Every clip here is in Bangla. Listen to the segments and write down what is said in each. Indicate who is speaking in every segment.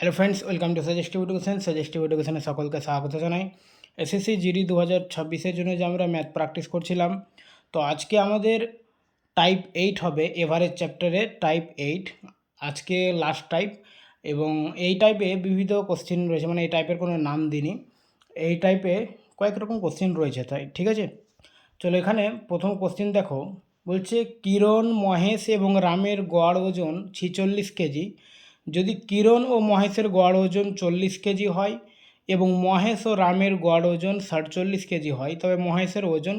Speaker 1: Hello friends welcome to suggestive education suggestive এডুকেশনে সকলকে স্বাগত জানাই। এসএসসি জিডি দু হাজার ছাব্বিশের জন্য যে আমরা ম্যাথ প্র্যাকটিস করছিলাম, তো আজকে আমাদের টাইপ এইট হবে এভারেজ চ্যাপ্টারে টাইপ এইট আজকে লাস্ট টাইপ এবং এই টাইপে বিবিধ কোশ্চেন রয়েছে মানে এই টাইপের কোনো নাম দিইনি। এই টাইপে কয়েক রকম কোশ্চেন রয়েছে তাই, ঠিক আছে? চলো এখানে প্রথম কোশ্চেন দেখো। বলছে, কিরণ, মহেশ এবং রামের গড় ওজন ছিচল্লিশ কেজি। যদি কিরণ ও মহেশের গড় ওজন চল্লিশ কেজি হয় এবং মহেশ ও রামের গড় ওজন সাতচল্লিশ কেজি হয়, তবে মহেশের ওজন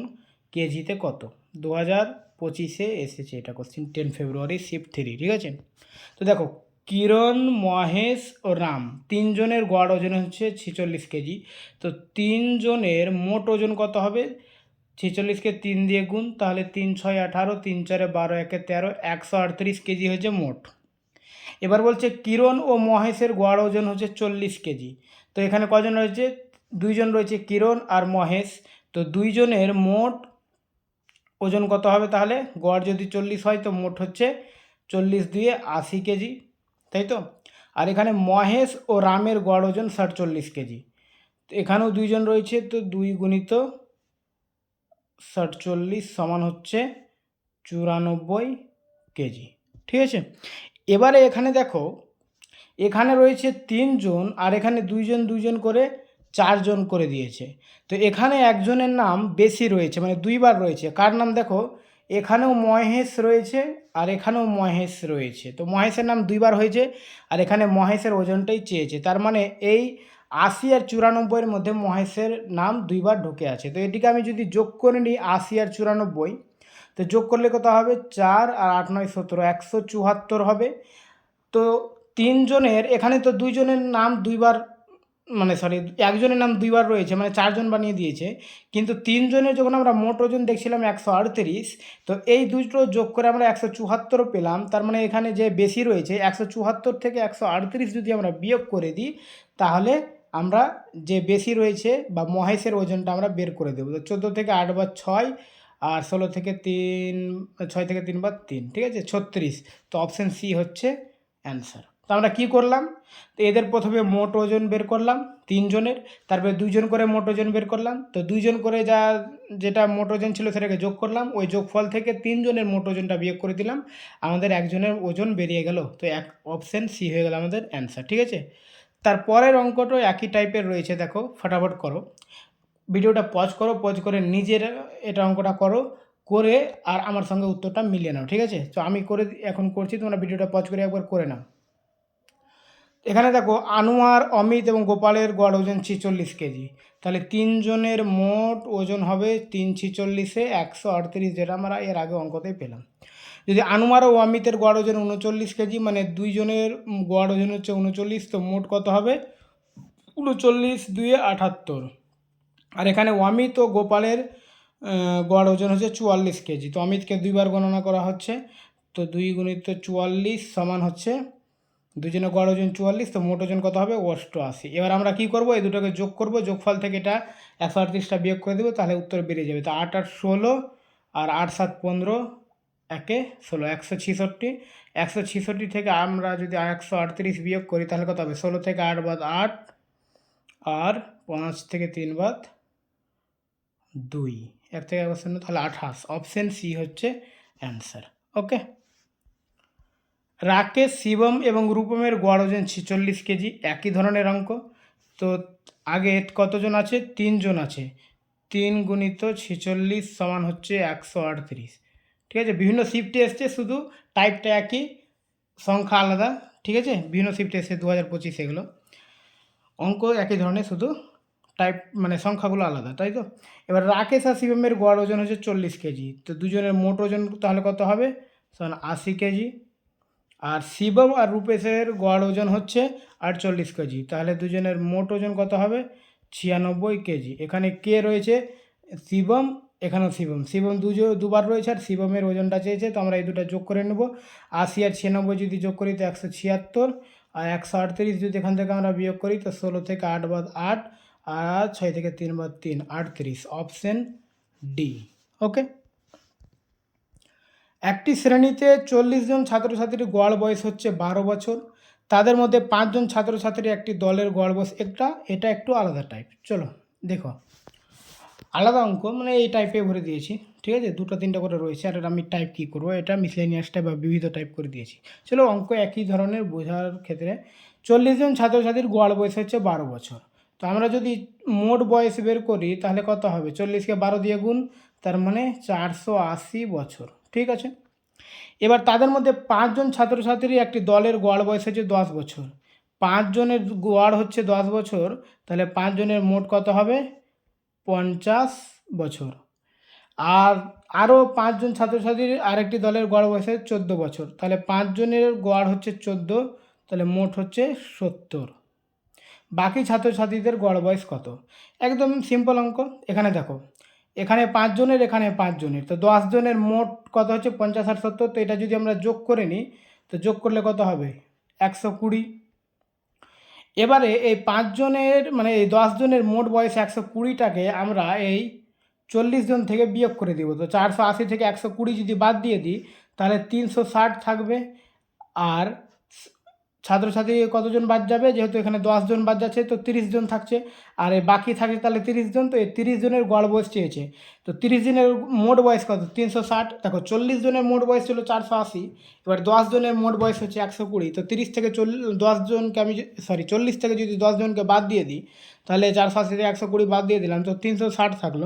Speaker 1: কেজিতে কত? দু হাজার পঁচিশে এসেছে এটা question ten February shift three ঠিক আছে? তো দেখো, কিরণ, মহেশ ও রাম তিনজনের গড় ওজন হচ্ছে ছিচল্লিশ কেজি। তো তিনজনের মোট ওজন কত হবে? ছেচল্লিশকে তিন দিয়ে গুণ, তাহলে তিন ছয় আঠারো, তিন চারে বারো একে তেরো, একশো আটত্রিশ কেজি হচ্ছে মোট। এবার বলছে কিরণ ও মহেশের গড় ওজন হচ্ছে চল্লিশ কেজি। তো এখানে কজন রয়েছে? দুইজন রয়েছে কিরণ আর মহেশ। তো দুইজনের মোট ওজন কত হবে তাহলে? গড় যদি চল্লিশ হয় তো মোট হচ্ছে চল্লিশ দিয়ে আশি কেজি। তাই তো? আর এখানে মহেশ ও রামের গড় ওজন ষাটচল্লিশ কেজি। এখানেও দুইজন রয়েছে তো দুই গুণিত ষাটচল্লিশ সমান হচ্ছে চুরানব্বই কেজি। ঠিক আছে? এবারে এখানে দেখো, এখানে রয়েছে তিনজন আর এখানে দুইজন দুইজন করে চারজন করে দিয়েছে। তো এখানে একজনের নাম বেশি রয়েছে মানে দুইবার রয়েছে। কার নাম দেখো? এখানেও মহেশ রয়েছে আর এখানেও মহেশ রয়েছে। তো মহেশের নাম দুইবার হয়েছে আর এখানে মহেশের ওজনটাই চেয়েছে। তার মানে এই আশি আর চুরানব্বইয়ের মধ্যে মহেশের নাম দুইবার ঢুকে আছে। তো এটিকে আমি যদি যোগ করে নিই আশি আর চুরানব্বই তো যোগ করলে কত হবে? চার আর আট নয় সতেরো, একশো চুয়াত্তর হবে। তো তিনজনের এখানে তো দুইজনের নাম দুইবার মানে সরি একজনের নাম দুইবার রয়েছে মানে চারজন বানিয়ে দিয়েছে। কিন্তু তিনজনের যখন আমরা মোট ওজন দেখছিলাম একশো আটত্রিশ, তো এই দুটো যোগ করে আমরা একশো চুয়াত্তর পেলাম। তার মানে এখানে যে বেশি রয়েছে, একশো চুয়াত্তর থেকে একশো আটত্রিশ যদি আমরা বিয়োগ করে দিই, তাহলে আমরা যে বেশি রয়েছে বা মহেশের ওজনটা আমরা বের করে দেবো। তো চোদ্দ থেকে আট বা ছয় আর ষোলো থেকে তিন, ছয় থেকে তিন বা তিন, ঠিক আছে? ছত্রিশ। তো অপশান সি হচ্ছে অ্যান্সার তো আমরা কী করলাম? তো এদের প্রথমে মোট ওজন বের করলাম তিনজনের, তারপরে দুইজন করে মোট ওজন বের করলাম। তো দুইজন করে যা, যেটা মোট ওজন ছিল সেটাকে যোগ করলাম। ওই যোগফল থেকে তিনজনের মোট ওজনটা বিয়োগ করে দিলাম। আমাদের একজনের ওজন বেরিয়ে গেল। তো এক অপশান সি হয়ে গেল আমাদের অ্যান্সার ঠিক আছে? তারপরের অঙ্কটাও একই টাইপের রয়েছে, দেখো, ফটাফট করো। ভিডিওটা পজ করো পজ করে নিজের এটা অঙ্কটা করো, করে আর আমার সঙ্গে উত্তরটা মিলিয়ে নাও, ঠিক আছে? তো আমি করে এখন করছি, তোমরা ভিডিওটা পজ করে একবার করে নাও। এখানে দেখো, আনোয়ার, অমিত এবং গোপালের গড় ওজন ছিচল্লিশ কেজি। তাহলে তিনজনের মোট ওজন হবে তিন ছিচল্লিশে একশো আটত্রিশ, যেটা আমরা এর আগে অঙ্কতেই পেলাম। যদি আনোয়ার ও অমিতের গড় ওজন উনচল্লিশ কেজি মানে দুইজনের গড় ওজন হচ্ছে উনচল্লিশ, তো মোট কত হবে? উনচল্লিশ দুয়ে আটাত্তর। আর এখানে অমিত ও গোপালের গড় ওজন হচ্ছে চুয়াল্লিশ কেজি। তো অমিতকে দুইবার গণনা করা হচ্ছে। তো দুই গুণিত চুয়াল্লিশ সমান হচ্ছে দুজনে গড় ওজন চুয়াল্লিশ, তো মোট ওজন কত হবে? অষ্টআশি। এবার আমরা কি করব? এই দুটোকে যোগ করব। যোগফল থেকে এটা একশো আটত্রিশটা বিয়োগ করে দেবো, তাহলে উত্তর বেরিয়ে যাবে। তো আট আট ষোলো আর আট সাত পনেরো, একে ষোলো, একশো ছিষট্টি। একশো ছিষট্টি থেকে আমরা যদি একশো আটত্রিশ বিয়োগ করি, তাহলে কত হবে? ষোলো থেকে আট বাদ আট, আর পাঁচ থেকে তিন বাদ দুই। এক থেকে শূন্য, তাহলে আঠাশ। অপশান সি হচ্ছে অ্যান্সার ওকে রাকেশ, শিবম এবং রূপমের গড় ওজন ছিচল্লিশ কেজি, একই ধরনের অঙ্ক। তো আগে কতজন আছে? তিনজন আছে। তিন গুণিত ছিচল্লিশ সমান হচ্ছে একশো আটত্রিশ। ঠিক আছে? বিভিন্ন শিফটে এসছে, শুধু টাইপটা একই, সংখ্যা আলাদা। ঠিক আছে? বিভিন্ন শিফটে এসছে দু হাজার পঁচিশ এগুলো। অঙ্ক একই ধরনের, শুধু টাইপ মানে সংখ্যাগুলো আলাদা, তাই তো? এবার রাকেশ আর শিবমের গড় ওজন হচ্ছে চল্লিশ কেজি, তো দুজনের মোট ওজন তাহলে কত হবে? শোন, আশি কেজি, আর শিবম আর রূপেশের গড় ওজন হচ্ছে আটচল্লিশ কেজি, তাহলে দুজনের মোট ওজন কত হবে? ছিয়ানব্বই কেজি, এখানে কে রয়েছে? শিবম, এখানেও শিবম শিবম দুজো দুবার রয়েছে আর শিবমের ওজনটা চেয়েছে, তো আমরা এই দুটো যোগ করে নেব, আশি আর ছিয়ানব্বই যদি যোগ করি তো একশো ছিয়াত্তর, আর একশো আটত্রিশ যদি এখান থেকে আমরা বিয়োগ করি তো ষোলো থেকে আট বাদ আট আর ছয় থেকে তিন বাদ তিন, আটত্রিশ অপশন ডি ওকে একটি শ্রেণীতে চল্লিশ জন ছাত্রছাত্রীর গড় বয়স হচ্ছে বারো বছর। তাদের মধ্যে পাঁচজন ছাত্রছাত্রী একটি দলের গড় বয়স একটা, এটা একটু আলাদা টাইপ চলো, দেখো। আলাদা অঙ্ক মানে এই টাইপে ভরে দিয়েছি, ঠিক আছে? দুটো, তিনটা করে রয়েছে, আর আমি টাইপ কী করব? এটা মিসলেনিয়াস টাইপ বা বিবিধ টাইপ করে দিয়েছি। চলো, অঙ্ক একই ধরনের বোঝার ক্ষেত্রে চল্লিশ জন ছাত্রছাত্রীর গড় বয়স হচ্ছে বারো বছর। তো আমরা যদি মোট বয়স বের করি, তাহলে কত হবে? চল্লিশকে বারো দিয়ে গুণ, তার মানে চারশো আশি বছর। ঠিক আছে? এবার তাদের মধ্যে পাঁচজন ছাত্রছাত্রী একটি দলের গড় বয়স হচ্ছে দশ বছর। পাঁচজনের গড় হচ্ছে দশ বছর, তাহলে পাঁচজনের মোট কত হবে? পঞ্চাশ বছর। আর আরও পাঁচজন ছাত্রছাত্রীর আরেকটি দলের গড় বয়স হচ্ছে চোদ্দ বছর। তাহলে পাঁচজনের গড় হচ্ছে চোদ্দ, তাহলে মোট হচ্ছে সত্তর। বাকি ছাত্রছাত্রীদের গড় বয়স কত? একদম সিম্পল অঙ্ক। এখানে দেখো। এখানে পাঁচজনের এখানে পাঁচজনের। তো দশ জনের মোট কত হচ্ছে? পঞ্চাশ আর সত্তর। তো এটা যদি আমরা যোগ করে নিই, তো যোগ করলে কত হবে? একশো কুড়ি। এবারে এই পাঁচজনের মানে এই দশ জনের মোট বয়স একশো কুড়িটাকে আমরা এই চল্লিশ জন থেকে বিয়োগ করে দিব। তো চারশো আশি থেকে একশো কুড়ি যদি বাদ দিয়ে দিই, তাহলে তিনশো ষাট থাকবে। আর ছাত্রছাত্রী কতজন বাদ যাবে? যেহেতু এখানে জন বাদ যাচ্ছে, তো তিরিশ জন থাকছে। আর এই বাকি থাকছে তাহলে তিরিশ জন, তো এই তিরিশ জনের গড় বয়স চেয়েছে। তো তিরিশ জনের মোট বয়স কত? তিনশো ষাট। দেখো, চল্লিশ জনের মোট বয়স ছিল চারশো আশি। এবার দশ জনের মোট বয়স হচ্ছে একশো কুড়ি। তো তিরিশ থেকে চল্লিশ দশ জনকে আমি সরি চল্লিশ থেকে যদি দশ জনকে বাদ দিয়ে দিই, তাহলে চারশো আশি থেকে একশো কুড়ি বাদ দিয়ে দিলাম, তো তিনশো ষাট থাকল।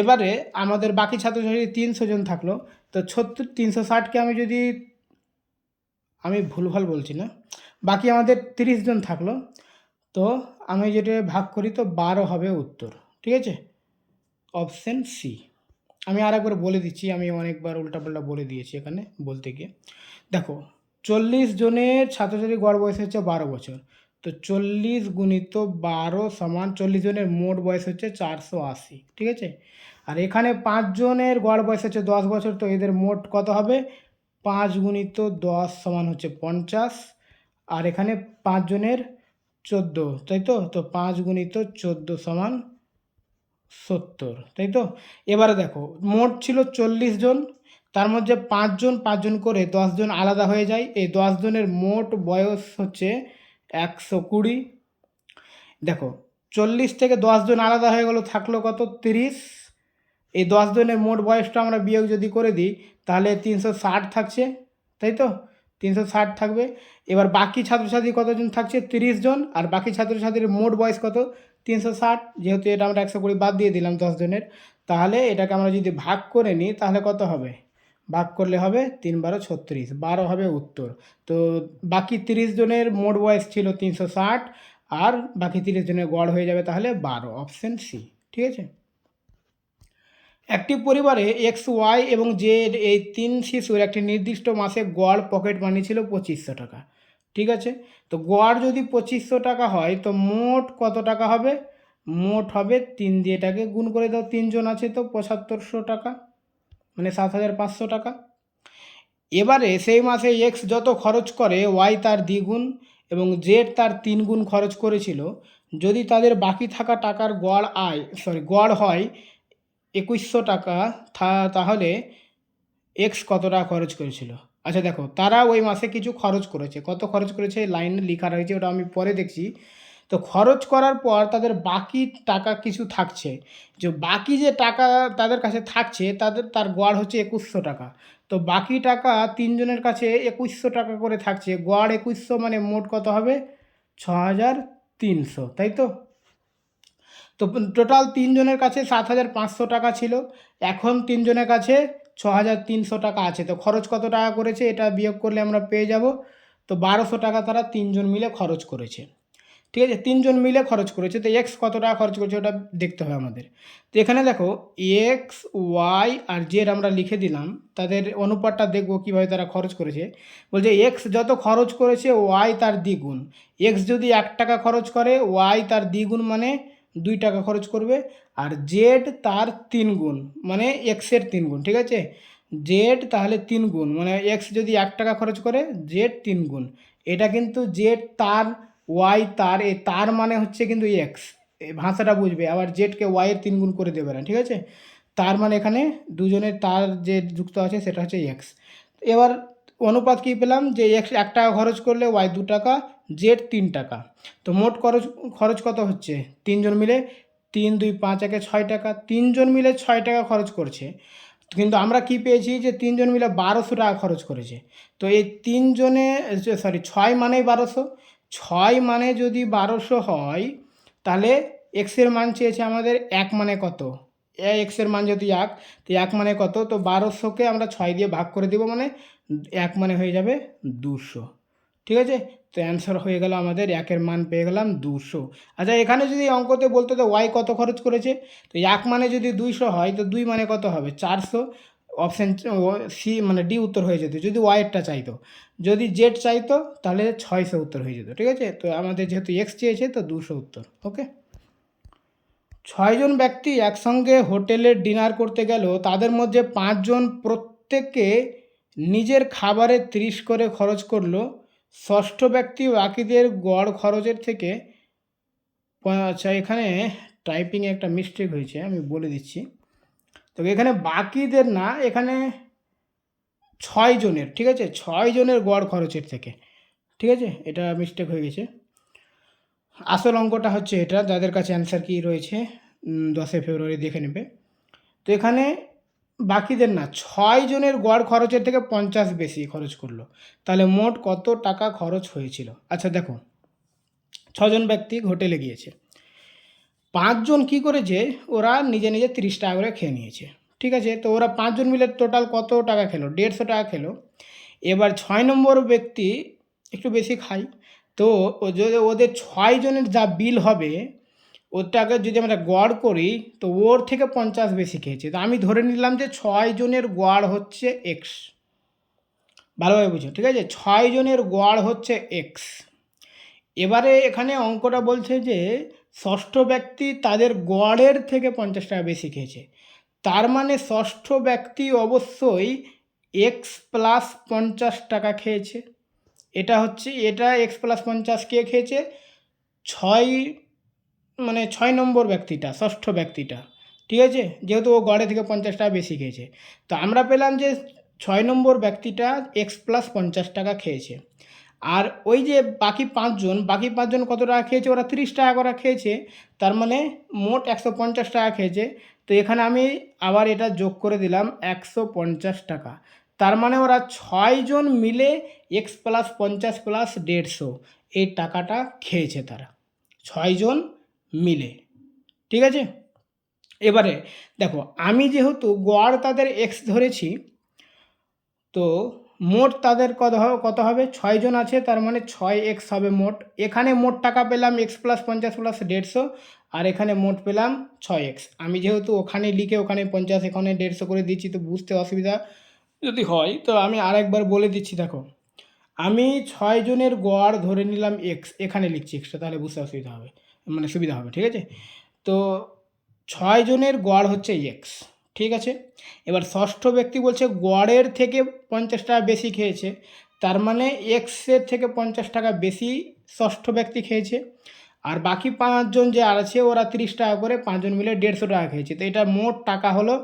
Speaker 1: এবারে আমাদের বাকি ছাত্রছাত্রী তিনশো জন থাকল, তো ছত্রিশ তিনশো ষাটকে আমি যদি আমি ভুলভাল বলছি না। বাকি আমাদের তিরিশ জন থাকল। তো আমি যেটা ভাগ করি তো বারো হবে উত্তর, ঠিক আছে? অপশান সি আমি আর একবার বলে দিচ্ছি, আমি অনেকবার উল্টাপাল্টা বলে দিয়েছি এখানে বলতে গিয়ে। দেখো, চল্লিশ জনের ছাত্রছাত্রী গড় বয়স হচ্ছে বারো বছর। তো চল্লিশ গুণিত বারো সমান চল্লিশ জনের মোট বয়স হচ্ছে চারশো আশি, ঠিক আছে? আর এখানে পাঁচজনের গড় বয়স হচ্ছে দশ বছর, তো এদের মোট কত হবে? পাঁচ গুণিত দশ সমান হচ্ছে পঞ্চাশ। আর এখানে পাঁচজনের চোদ্দ, তাই তো? তো পাঁচ গুণিত চোদ্দ সমান সত্তর, তাই তো? এবারে দেখো, মোট ছিল চল্লিশ জন, তার মধ্যে পাঁচজন পাঁচজন করে দশজন আলাদা হয়ে যায়। এই দশজনের মোট বয়স হচ্ছে একশো কুড়ি। দেখো, চল্লিশ থেকে দশজন আলাদা হয়ে গেল, থাকল কত? তিরিশ। এই দশজনের মোট বয়সটা আমরা বিয়োগ যদি করে দিই তাহলে তিনশো ষাট থাকছে, তাই তো? তিনশো ষাট থাকবে। এবার বাকি ছাত্রছাত্রী কতজন থাকছে? তিরিশ জন। আর বাকি ছাত্রছাত্রীর মোট বয়স কত? তিনশো ষাট। যেহেতু এটা আমরা একশো কুড়ি বাদ দিয়ে দিলাম দশ জনের, তাহলে এটাকে আমরা যদি ভাগ করে নিই, তাহলে কত হবে? ভাগ করলে হবে তিন বারো ছত্রিশ। বারো হবে উত্তর। তো বাকি তিরিশ জনের মোট বয়স ছিল তিনশো ষাট। আর বাকি তিরিশ জনের গড় হয়ে যাবে তাহলে বারো, অপশান সি। ঠিক আছে? একটি পরিবারে এক্স ওয়াই এবং জেড এই তিন শিশুর একটি নির্দিষ্ট মাসে গড় পকেট মানি ছিল পঁচিশশো টাকা। ঠিক আছে? তো গড় যদি পঁচিশশো টাকা হয়, তো মোট কত টাকা হবে? মোট হবে তিন দিয়ে এটাকে গুণ করে দাও, তিনজন আছে তো পঁচাত্তরশো টাকা মানে সাত হাজার পাঁচশো টাকা। এবারে সেই মাসে এক্স যত খরচ করে, ওয়াই তার দ্বিগুণ এবং জেড তার তিন গুণ খরচ করেছিল। যদি তাদের বাকি থাকা টাকার গড় আয় সরি গড় হয় একুশশো টাকা তাহলে এক্স কত টাকা খরচ করেছিল? আচ্ছা দেখো, তারা ওই মাসে কিছু খরচ করেছে। কত খরচ করেছে? লাইন লেখা রয়েছে, ওটা আমি পরে দেখছি। তো খরচ করার পর তাদের বাকি টাকা কিছু থাকছে। যে বাকি যে টাকা তাদের কাছে থাকছে, তাদের, তার গড় হচ্ছে একুশশো টাকা। তো বাকি টাকা তিনজনের কাছে একুশশো টাকা করে থাকছে। গড় একুশশো মানে মোট কত হবে? ছ হাজার তিনশো, তাই তো? তো টোটাল তিনজনের কাছে সাত হাজার পাঁচশো টাকা ছিল। এখন তিনজনের কাছে ছ হাজার তিনশো টাকা আছে। তো খরচ কত টাকা করেছে এটা বিয়োগ করলে আমরা পেয়ে যাব। তো বারোশো টাকা তারা তিনজন মিলে খরচ করেছে। ঠিক আছে? তিনজন মিলে খরচ করেছে। তো এক্স কত টাকা খরচ করেছে ওটা দেখতে হবে আমাদের। তো এখানে দেখো, এক্স, ওয়াই আর জেড আমরা লিখে দিলাম। তাদের অনুপাতটা দেখব কীভাবে তারা খরচ করেছে। বলছে এক্স যত খরচ করেছে, ওয়াই তার দ্বিগুণ। এক্স যদি এক টাকা খরচ করে, ওয়াই তার দ্বিগুণ মানে দুই টাকা খরচ করবে আর জেড তার তিন গুণ মানে এক্সের তিন গুণ, ঠিক আছে? জেড তাহলে তিন গুণ মানে এক্স যদি এক টাকা খরচ করে জেড তিন গুণ। এটা কিন্তু জেড তার ওয়াই তার, এ তার মানে হচ্ছে কিন্তু এক্স ভাষাটা বুঝবে, আবার জেডকে ওয়াইয়ের তিন গুণ করে দেবে না, ঠিক আছে? তার মানে এখানে দুজনের তার যে যুক্ত আছে সেটা হচ্ছে এক্স এবার অনুপাত কী পেলাম? যে এক্স এক টাকা খরচ করলে ওয়াই দু টাকা জেড তিন টাকা। তো মোট খরচ খরচ কত হচ্ছে? তিনজন মিলে তিন, দুই, পাঁচ, একে ছয় টাকা। তিনজন মিলে ছয় টাকা খরচ করছে। কিন্তু আমরা কি পেয়েছি? যে তিনজন মিলে বারোশো টাকা খরচ করেছে। তো এই তিনজনে সরি ছয় মানেই বারোশো। ছয় মানে যদি বারোশো হয়, তাহলে এক্সের মান চেয়েছে আমাদের এক মানে কত? এক্সের মান যদি এক, তো এক মানে কত? তো বারোশোকে আমরা ছয় দিয়ে ভাগ করে দেবো মানে এক মানে হয়ে যাবে দুশো। ঠিক আছে? তো অ্যান্সার হয়ে গেল আমাদের একের মান পেয়ে গেলাম দুশো। আচ্ছা এখানে যদি অঙ্কতে বলতো তো ওয়াই কত খরচ করেছে? তো এক মানে যদি দুইশো হয়, তো দুই মানে কত হবে? চারশো। অপশান সি মানে ডি উত্তর হয়ে যেত। যদি ওয়াইয়েরটা চাইতো। যদি জেড চাইতো, তাহলে ছয়শো উত্তর হয়ে যেত। ঠিক আছে? তো আমাদের যেহেতু এক্স চেয়েছে, তো দুশো উত্তর। ওকে ছয়জন ব্যক্তি একসঙ্গে হোটেলে ডিনার করতে গেল। তাদের মধ্যে পাঁচজন প্রত্যেকে নিজের খাবারে ত্রিশ করে খরচ করল। ষষ্ঠ ব্যক্তি বাকিদের গড় খরচের থেকে আচ্ছা এখানে টাইপিংয়ে একটা মিস্টেক হয়েছে, আমি বলে দিচ্ছি। তো এখানে বাকিদের না, এখানে ছয় জনের ঠিক আছে? ছয় জনের গড় খরচের থেকে, ঠিক আছে? এটা মিস্টেক হয়ে গেছে। আসল অঙ্কটা হচ্ছে এটা, যাদের কাছে অ্যান্সার কি রয়েছে দশই ফেব্রুয়ারি দেখে নেবে। তো এখানে বাকিদের না, ছয় জনের গড় খরচের থেকে পঞ্চাশ বেশি খরচ করল। তাহলে মোট কত টাকা খরচ হয়েছিল? আচ্ছা দেখো, ছজন ব্যক্তি হোটেলে গিয়েছে। পাঁচজন কি করেছে? ওরা নিজে নিজে তিরিশ টাকা করে খেয়ে নিয়েছে। ঠিক আছে? তো ওরা পাঁচজন মিলে টোটাল কত টাকা খেলো? দেড়শো টাকা খেলো। এবার ছয় নম্বর ব্যক্তি একটু বেশি খায়। তো যদি ওদের ছয় জনের যা বিল হবে, ওটাকে যদি আমরা গড় করি, তো ওর থেকে পঞ্চাশ বেশি খেয়েছে। তো আমি ধরে নিলাম যে ছয় জনের গড় হচ্ছে এক্স ভালোভাবে বুঝো, ঠিক আছে? ছয় জনের গড় হচ্ছে এক্স এবারে এখানে অঙ্কটা বলছে যে, ষষ্ঠ ব্যক্তি তাদের গড়ের থেকে পঞ্চাশ টাকা বেশি খেয়েছে। তার মানে ষষ্ঠ ব্যক্তি অবশ্যই এক্স প্লাস পঞ্চাশ টাকা খেয়েছে। এটা হচ্ছে, এটা এক্স প্লাস পঞ্চাশ কে খেয়েছে? ছয় মানে ছয় নম্বর ব্যক্তিটা, ষষ্ঠ ব্যক্তিটা, ঠিক আছে? যেহেতু ও গড়ে থেকে পঞ্চাশ টাকা বেশি খেয়েছে। তো আমরা পেলাম যে ছয় নম্বর ব্যক্তিটা এক্স প্লাস পঞ্চাশ টাকা খেয়েছে। আর ওই যে বাকি পাঁচজন বাকি পাঁচজন কত টাকা খেয়েছে? ওরা তিরিশ টাকা করে খেয়েছে, তার মানে মোট একশো পঞ্চাশ টাকা খেয়েছে। তো এখানে আমি আবার এটা যোগ করে দিলাম একশো পঞ্চাশ টাকা। তার মানে ওরা ছয়জন মিলে এক্স প্লাস পঞ্চাশ প্লাস দেড়শো। এই টাকাটা খেয়েছে তারা। ছয়জন মিলে। ঠিক আছে? এবারে দেখো, আমি যেহেতু গড় তাদের এক্স ধরেছি, তো মোট তাদের কত হবে কত হবে? ছয়জন আছে, তার মানে ছয় এক্স হবে মোট। এখানে মোট টাকা পেলাম এক্স প্লাস পঞ্চাশ প্লাস দেড়শো, আর এখানে মোট পেলাম ছয় এক্স আমি যেহেতু ওখানে লিখে ওখানে পঞ্চাশ, এখানে দেড়শো করে দিচ্ছি, তো বুঝতে অসুবিধা। যদি হয়, তো আমি আরেকবার বলে দিচ্ছি, দেখো। আমি ছয় জনের গড় ধরে নিলাম এক্স এখানে লিখছি এক্সটা তাহলে বুঝতে অসুবিধা হবে মানে সুবিধা হবে, ঠিক আছে? তো ছয় জনের গড় হচ্ছে এক্স ঠিক আছে? এবার ষষ্ঠ ব্যক্তি বলছে, গড়ের থেকে পঞ্চাশ টাকা বেশি খেয়েছে, তার মানে এক্সের থেকে পঞ্চাশ টাকা বেশি ষষ্ঠ ব্যক্তি খেয়েছে, আর বাকি পাঁচজন যে আর আছে, ওরা তিরিশ টাকা করে পাঁচজন মিলে দেড়শো টাকা খেয়েছে, তো এটা মোট টাকা হলো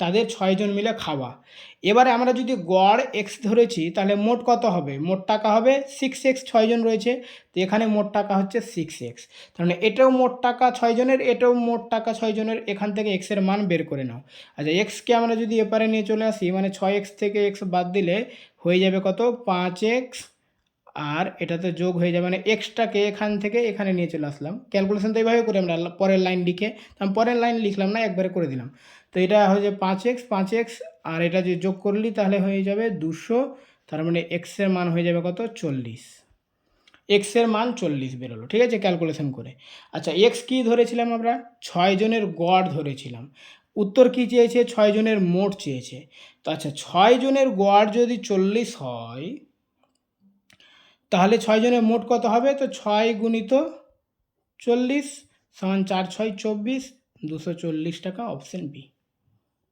Speaker 1: তাদের ছয়জন মিলে খাওয়া। এবারে আমরা যদি গড় এক্স ধরেছি, তাহলে মোট কত হবে? মোট টাকা হবে সিক্স এক্স ছয়জন রয়েছে। তো এখানে মোট টাকা হচ্ছে সিক্স এক্স মানে এটাও মোট টাকা ছয়জনের, এটাও মোট টাকা ছয়জনের। এখান থেকে এক্সের মান বের করে নাও। আচ্ছা এক্সকে আমরা যদি এপারে নিয়ে চলে আসি মানে ছয় এক্স থেকে এক্স বাদ দিলে হয়ে যাবে কত? পাঁচ এক্স আর এটাতে যোগ হয়ে যাবে। মানে এক্সটাকে এখান থেকে এখানে নিয়ে চলে আসলাম। ক্যালকুলেশন তো এইভাবে করি আমরা, পরের লাইন লিখে। পরের লাইন লিখলাম না, একবারে করে দিলাম। তো এটা হয়ে যাবে পাঁচ এক্স পাঁচ এক্স, আর এটা যে যোগ করলি তাহলে হয়ে যাবে দুশো, তার মানে এক্সের মান হয়ে যাবে কত? চল্লিশ। এক্সের মান চল্লিশ বেরোলো, ঠিক আছে? ক্যালকুলেশন করে। আচ্ছা এক্স কী ধরেছিলাম আমরা? ছয় জনের গড় ধরেছিলাম। উত্তর কী চেয়েছে? ছয় জনের মোট চেয়েছে। তো আচ্ছা ছয় জনের গড় যদি চল্লিশ হয়, তাহলে ছয় জনের মোট কত হবে? তো ছয় গুণিত চল্লিশ সমান চার ছয় চব্বিশ, দুশো চল্লিশ টাকা অপশন বি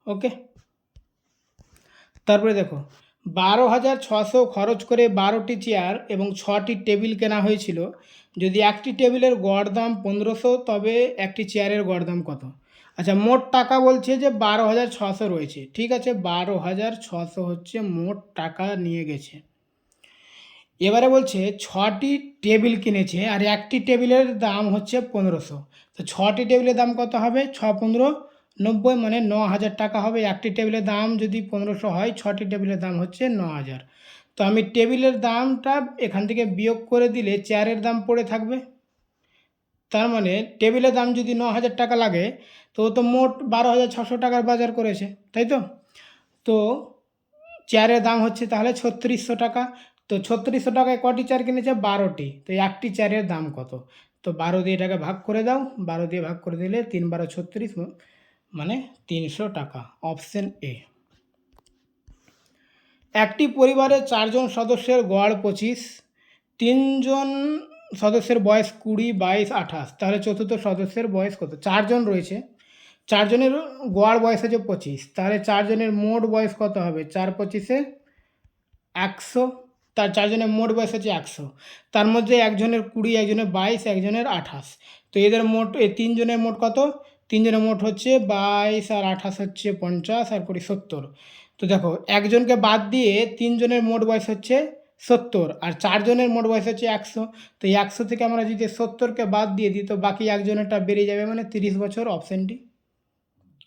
Speaker 1: ওকে? তারপরে দেখো, বারো হাজার ছশো খরচ করে বারোটি চেয়ার এবং ছটি টেবিল কেনা হয়েছিল। যদি একটি টেবিলের গড় দাম পনেরোশো, তবে একটি চেয়ারের গড় দাম কত? আচ্ছা মোট টাকা বলছে যে বারো হাজার ছশো রয়েছে। ঠিক আছে, বারো হাজার ছশো হচ্ছে মোট টাকা নিয়ে গেছে। এবারে বলছে ছটি টেবিল কিনেছে আর একটি টেবিলের দাম হচ্ছে পনেরোশো। তো ছটি টেবিলের দাম কত হবে? ছ পনেরো নব্বই মানে ন হাজার টাকা হবে। একটি টেবিলের দাম যদি পনেরোশো হয়, ছটি টেবিলের দাম হচ্ছে ন হাজার। তো আমি টেবিলের দামটা এখান থেকে বিয়োগ করে দিলে চেয়ারের দাম পড়ে থাকবে। তার মানে টেবিলের দাম যদি ন হাজার টাকা লাগে, তো তো মোট বারো হাজার ছশো টাকার বাজার করেছে, তাই তো? তো চেয়ারের দাম হচ্ছে তাহলে ছত্রিশশো টাকা। তো ছত্রিশশো টাকায় কটি চেয়ার কিনেছে? বারোটি। তো একটি চেয়ারের দাম কত? তো বারো দিয়ে এটাকে ভাগ করে দাও। বারো দিয়ে ভাগ করে দিলে তিন বারো ছত্রিশ মানে তিনশো টাকা অপশন এ একটি পরিবারের চারজন সদস্যের গড় পঁচিশ, তিনজন সদস্যের বয়স কুড়ি, বাইশ, আঠাশ। তাহলে চতুর্থ সদস্যের বয়স কত? চারজন রয়েছে। চারজনের গড় বয়স হচ্ছে পঁচিশ। তাহলে চারজনের মোট বয়স কত হবে? চার পঁচিশে একশো। তার চারজনের মোট বয়স হচ্ছে একশো। তার মধ্যে একজনের কুড়ি, একজনের বাইশ, একজনের আঠাশ। তো এদের মোট এই তিনজনের মোট কত? তিনজনের মোট হচ্ছে বাইশ আর আঠাশ হচ্ছে পঞ্চাশ আর কুড়ি সত্তর। তো দেখো, একজনকে বাদ দিয়ে তিনজনের মোট বয়স হচ্ছে সত্তর আর চারজনের মোট বয়স হচ্ছে একশো। তো একশো থেকে আমরা যদি সত্তরকে বাদ দিয়ে দিই, তো বাকি একজনেরটা বেড়ে যাবে মানে তিরিশ বছর অপশানটি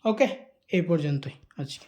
Speaker 1: ওকে এই পর্যন্তই আজকে।